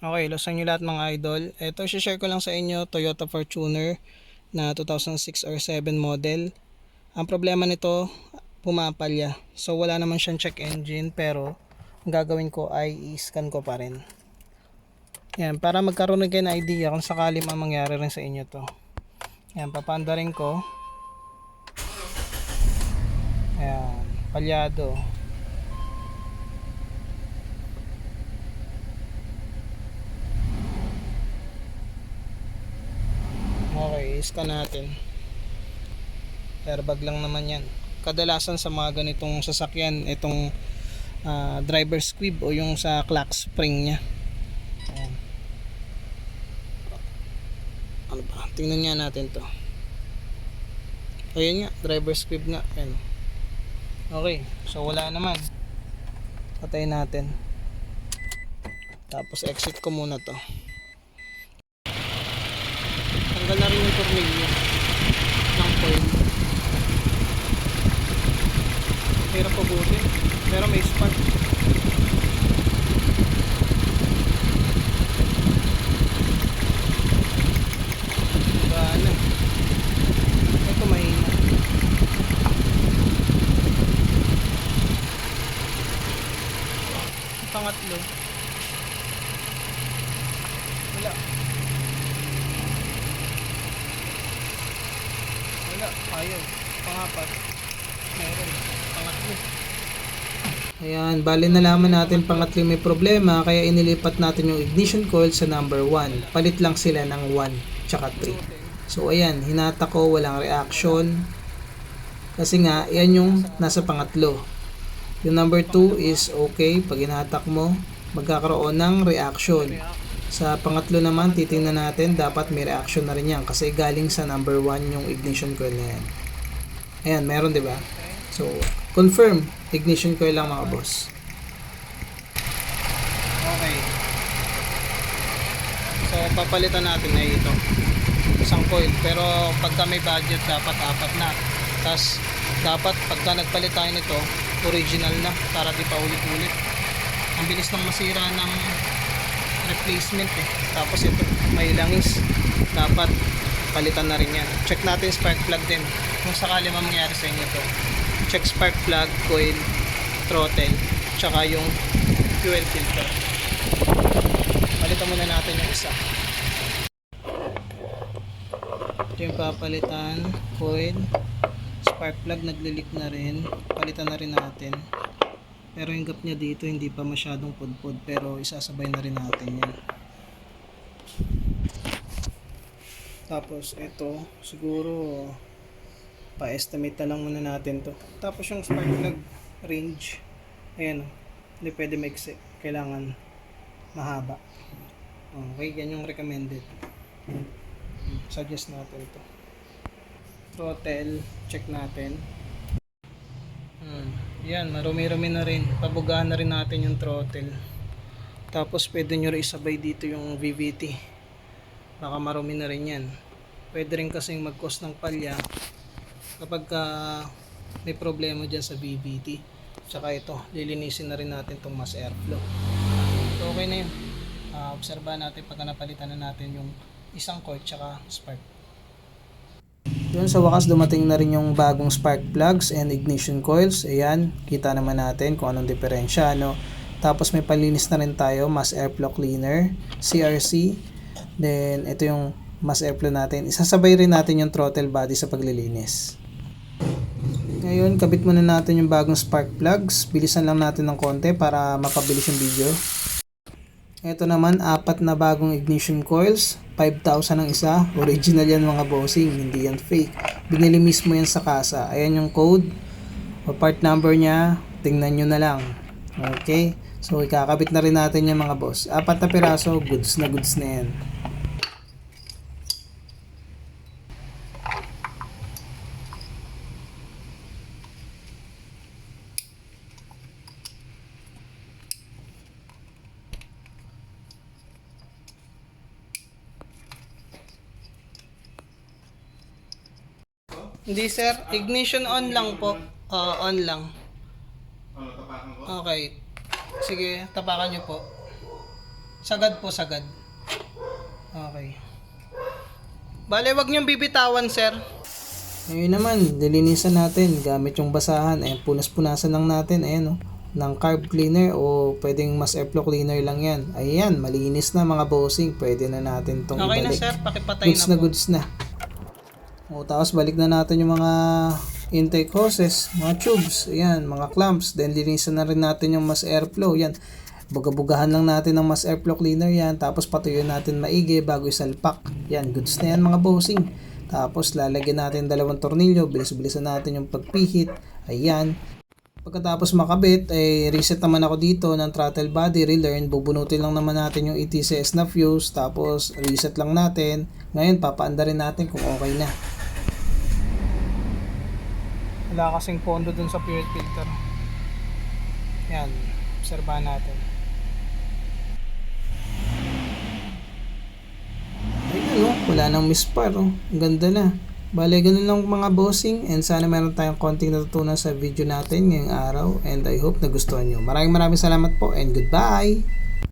Okay, losan nyo lahat mga idol. Ito, share ko lang sa inyo, Toyota Fortuner na 2006 or 7 model. Ang problema nito, pumapalya. So, wala naman siyang check engine, pero ang gagawin ko ay i-scan ko pa rin. Yan, para magkaroon kayo ng idea kung sakali man mangyari rin sa inyo to. Yan, papanda rin ko. Ayan, palyado. Okay, scan natin. Airbag lang naman yan. Kadalasan sa mga ganitong sasakyan, itong ah, driver squib o yung sa clock spring. Ayan. Ano ba? Tingnan nga natin to. Ayan nga, driver squib nga. Ayan. Okay, so wala naman. Patayin natin. Tapos exit ko muna to. Tanggal na rin yung tornilyo ng coil. Hirap pabutin. Pero may spark. Diba na? Ito mahina. Pangatlo. Wala. Wala, ayaw. Pangapat. Meron. Pangatlo. Ayan, bali nalaman natin pangatlo may problema kaya inilipat natin yung ignition coil sa number 1. Palit lang sila ng 1 tsaka 3. So ayan, hinata ko walang reaction. Kasi nga, yan yung nasa pangatlo. Yung number 2 is okay. Pag hinatak mo, magkakaroon ng reaction. Sa pangatlo naman, titingnan natin, dapat may reaction na rin yan. Kasi galing sa number 1 yung ignition coil na yan. Ayan, meron ba? So, confirm ignition coil lang mga boss. Okay. So, papalitan natin na ito. Isang coil. Pero pagka may budget, dapat apat na. Tapos, dapat pagka nagpalit tayo nito, original na para di pa ulit-ulit. Ang bilis nang masira ng replacement eh. Tapos ito, may langis. Dapat palitan na rin yan. Check natin spark plug din. Kung sakali man mangyari sa inyo to. Check spark plug, coil, throttle, tsaka yung fuel filter. Palitan muna natin yung isa. Ito yung papalitan, coil, spark plug naglilik na rin. Palitan na rin natin. Pero yung gap niya dito hindi pa masyadong pudpud pero isasabay na rin natin yan. Tapos ito, siguro pa-estimate na lang muna natin to. Tapos yung spark plug range, ayan, hindi pwede maiksi. Kailangan mahaba. Okay, yan yung recommended. Suggest natin to. Throttle, check natin. Yan, marumi-rumi na rin. Pabugahan na rin natin yung throttle. Tapos pwede nyo rin isabay dito yung VVT. Baka marumi na rin yan. Pwede rin kasing mag-cause ng palya kapag ka may problema dyan sa VVT. Tsaka ito, lilinisin na rin natin itong mass airflow. So okay na yun. Ah, obserbahan natin pagka napalitan na natin yung isang coil tsaka spark. Yun sa wakas dumating na rin yung bagong spark plugs and ignition coils. Ayan, kita naman natin kung anong diferensya. Ano. Tapos may palinis na rin tayo, mass airflow cleaner, CRC. Then ito yung mass airflow natin. Isasabay rin natin yung throttle body sa paglilinis. Ngayon, kabit muna natin yung bagong spark plugs. Bilisan lang natin ng konti para mapabilis yung video. Ito naman, apat na bagong ignition coils. 5,000 ang isa. Original yan mga bossing, hindi yan fake. Binili mismo yan sa kasa. Ayan yung code. O part number niya, tingnan nyo na lang. Okay? So, ikakabit na rin natin yung mga boss. Apat na piraso, goods na goods na yan. Hindi sir, ignition on lang po. Oo, on lang. Ano, tapakan ko? Okay. Sige, tapakan nyo po. Sagad po, sagad. Okay. Bale, wag niyong bibitawan, sir. Ngayon naman, dilinisan natin gamit yung basahan. Ayan, punas-punasan lang natin. Ayan, oh, ng carb cleaner o pwedeng mas airflow cleaner lang yan. Ayan, malinis na mga bossing. Pwede na natin tong Okay na ibalik. sir, pakipatay Goods na na po. goods na. O, tapos balik na natin yung mga intake hoses, mga tubes, ayan, mga clamps. Then linisan na rin natin yung mass airflow, yan. Buga-bugahan lang natin ng mass airflow cleaner yan. Tapos patuyuin natin maigi bago isalpak. Yan, goods na yan mga bossing. Tapos lalagyan natin dalawang tornilyo, bilis-bilisan natin yung pagpihit. Ayan. Pagkatapos makabit, ay reset naman ako dito ng throttle body, relearn. Bubunutin lang naman natin yung ETCS na fuse, tapos reset lang natin. Ngayon, papaanda rin natin kung okay na. Wala kasing pondo dun sa fuel filter. Yan, obserbahan natin. Ayun, oh, wala nang mispar. Oh. Ang ganda na. Bale, ganun lang mga bossing and sana meron tayong konting natutunan sa video natin ngayong araw and I hope nagustuhan nyo. Maraming maraming salamat po and goodbye!